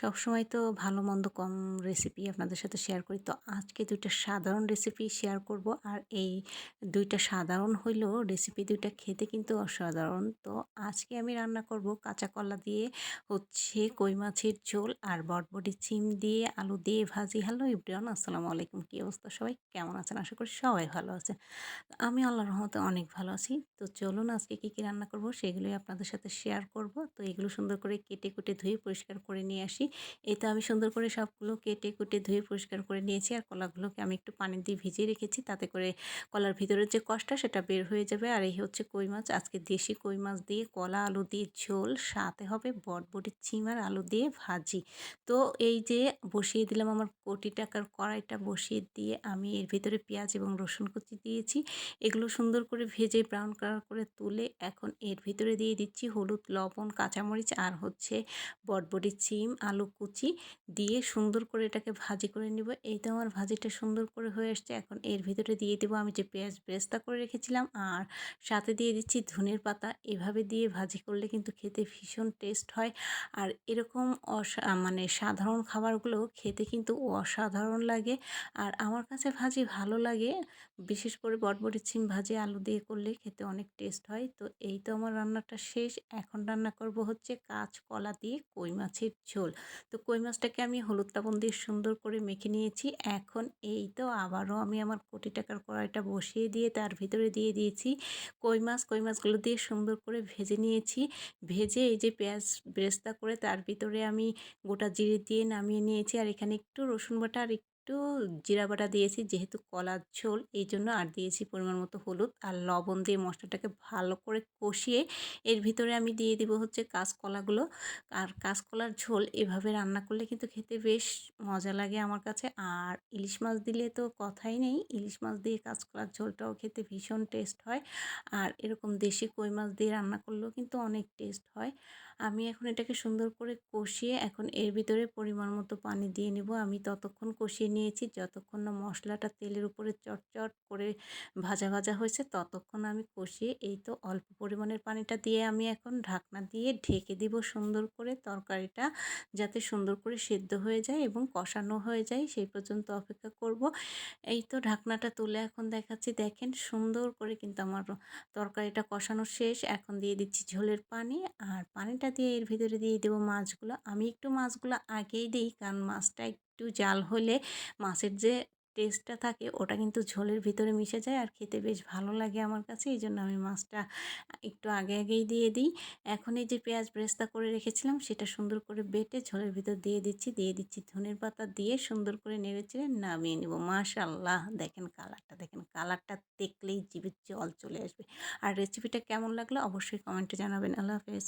সবসময় তো ভালো মন্দ কম রেসিপি আপনাদের সাথে শেয়ার করি। তো আজকে দুইটা সাধারণ রেসিপি শেয়ার করব। আর এই দুইটা সাধারণ হইলেও রেসিপি দুইটা খেতে কিন্তু অসাধারণ। তো আজকে আমি রান্না করব কাঁচা কলা দিয়ে, হচ্ছে কই মাছের ঝোল আর বটবটি চিম দিয়ে, আলু দিয়ে ভাজি। হ্যালো ইব্রিয়ান আসসালামু আলাইকুম। কী অবস্থা সবাই? কেমন আছেন? আশা করি সবাই ভালো আছেন। আমি আল্লাহ রহমতে অনেক ভালো আছি। তো চলুন আজকে কী কী রান্না করব সেগুলোই আপনাদের সাথে শেয়ার করব। তো এগুলো সুন্দর করে কেটে কুটে ধুয়ে পরিষ্কার করে নিয়ে আসি। এই তো আমি সুন্দর করে সবগুলো কেটে কুটে ধুয়ে পরিষ্কার করে নিয়েছি। আর কলাগুলোকে আমি একটু পানি দিয়ে ভিজিয়ে রেখেছি। তাতে করে কলার ভিতরের যে কষ্টটা, সেটা বের হয়ে যাবে। আর এই হচ্ছে কই মাছ। আজকে দেশি কই মাছ দিয়ে কলা, আলু দিয়ে ঝোল, সাথে হবে বটবটির চিমার আলু দিয়ে ভাজি। তো এই যে বসিয়ে দিলাম আমার কোটি টাকার কড়াইটা বসিয়ে দিয়ে আমি এর ভিতরে পেঁয়াজ এবং রসুন কুচি দিয়েছি। এগুলো সুন্দর করে ভেজে ব্রাউন কালার করে তুলে এখন এর ভিতরে দিয়ে দিচ্ছি হলুদ, লবণ, কাঁচামরিচ আর হচ্ছে বটবটি চিম আলু কুচি দিয়ে সুন্দর করে এটাকে ভাজি করে নিব। এই তো আমার ভাজিটা সুন্দর করে হয়ে আসছে। এখন এর ভিতরে দিয়ে দেবো আমি যে পেঁয়াজ ব্রেস্তা করে রেখেছিলাম আর সাথে দিয়ে দিচ্ছি ধনের পাতা। এভাবে দিয়ে ভাজি করলে কিন্তু খেতে ভীষণ টেস্ট হয়। আর এরকম অসা মানে সাধারণ খাবারগুলো খেতে কিন্তু অসাধারণ লাগে। আর আমার কাছে ভাজি ভালো লাগে। বিশেষ করে বটবটি ছিম ভাজি আলু দিয়ে করলে খেতে অনেক টেস্ট হয়। তো এই তো আমার রান্নাটা শেষ। এখন রান্না করব হচ্ছে কাঁচকলা দিয়ে কই মাছের ঝোল। তো কই মাছটাকে আমি হলুদ লবণ দিয়ে সুন্দর করে মেখে নিয়েছি। এখন এই তো আবারও আমি আমার কোটি টাকার কড়াইটা বসিয়ে দিয়ে তার ভিতরে দিয়ে দিয়েছি। কই মাছ, কই মাছগুলো দিয়ে সুন্দর করে ভেজে নিয়েছি। ভেজে এই যে পেঁয়াজ ব্রেস্তা করে তার ভিতরে আমি গোটা জিরে দিয়ে নামিয়ে নিয়েছি। আর এখানে একটু রসুন বাটা আর একটু জিরা বাটা দিয়েছি, যেহেতু কলার ঝোল, এই জন্য আর দিয়েছি পরিমাণ মতো হলুদ আর লবণ দিয়ে মশলাটাকে ভালো করে কষিয়ে এর ভিতরে আমি দিয়ে দিব হচ্ছে কাঁচকলাগুলো। আর কাঁচকলার ঝোল এভাবে রান্না করলে কিন্তু খেতে বেশ মজা লাগে আমার কাছে। আর ইলিশ মাছ দিলে তো কথাই নেই, ইলিশ মাছ দিয়ে কাঁচকলার ঝোলটাও খেতে ভীষণ টেস্ট হয়। আর এরকম দেশি কই মাছ দিয়ে রান্না করলেও কিন্তু অনেক টেস্ট হয়। আমি এখন এটাকে সুন্দর করে কষিয়ে এখন এর ভিতরে পরিমাণ মতো পানি দিয়ে নেব। আমি ততক্ষণ কষিয়ে নিয়েছি। যতক্ষণ না মশলাটা তেলের উপরে চটচট করে ভাজা ভাজা হয়েছে, ততক্ষণ আমি কষিয়ে এই তো অল্প পরিমাণের পানিটা দিয়ে আমি এখন ঢাকনা দিয়ে ঢেকে দিব সুন্দর করে তরকারিটা যাতে সুন্দর করে সেদ্ধ হয়ে যায় এবং কষানো হয়ে যায়। সেই পর্যন্ত অপেক্ষা করব। এই তো ঢাকনাটা তুলে এখন দেখাচ্ছি। দেখেন সুন্দর করে কিন্তু আমার তরকারিটা কষানো শেষ। এখন দিয়ে দিচ্ছি ঝোলের পানি আর পানিটা দিয়ে এর ভিতরে দিয়ে দেবো মাছগুলো। আমি একটু মাছগুলো আগেই দিই কারণ মাছটা একটু জাল হলে মাছের যে টেস্টটা থাকে, ওটা কিন্তু ঝোলের ভিতরে মিশে যায় আর খেতে বেশ ভালো লাগে আমার কাছে। এই জন্য আমি মাছটা একটু আগে, আগেই দিয়ে দিই। এখন এই যে পেঁয়াজ ব্রেস্তা করে রেখেছিলাম, সেটা সুন্দর করে বেটে ঝোলের ভিতর দিয়ে দিচ্ছি। দিয়ে দিচ্ছি ধনের পাতা দিয়ে সুন্দর করে নেড়ে চেড়ে নামিয়ে নেব। মাশাল্লাহ দেখেন কালারটা দেখেন কালারটা দেখলেই জিভের জল চলে আসবে। আর রেসিপিটা কেমন লাগল অবশ্যই কমেন্টে জানাবেন। আল্লাহ হাফেজ।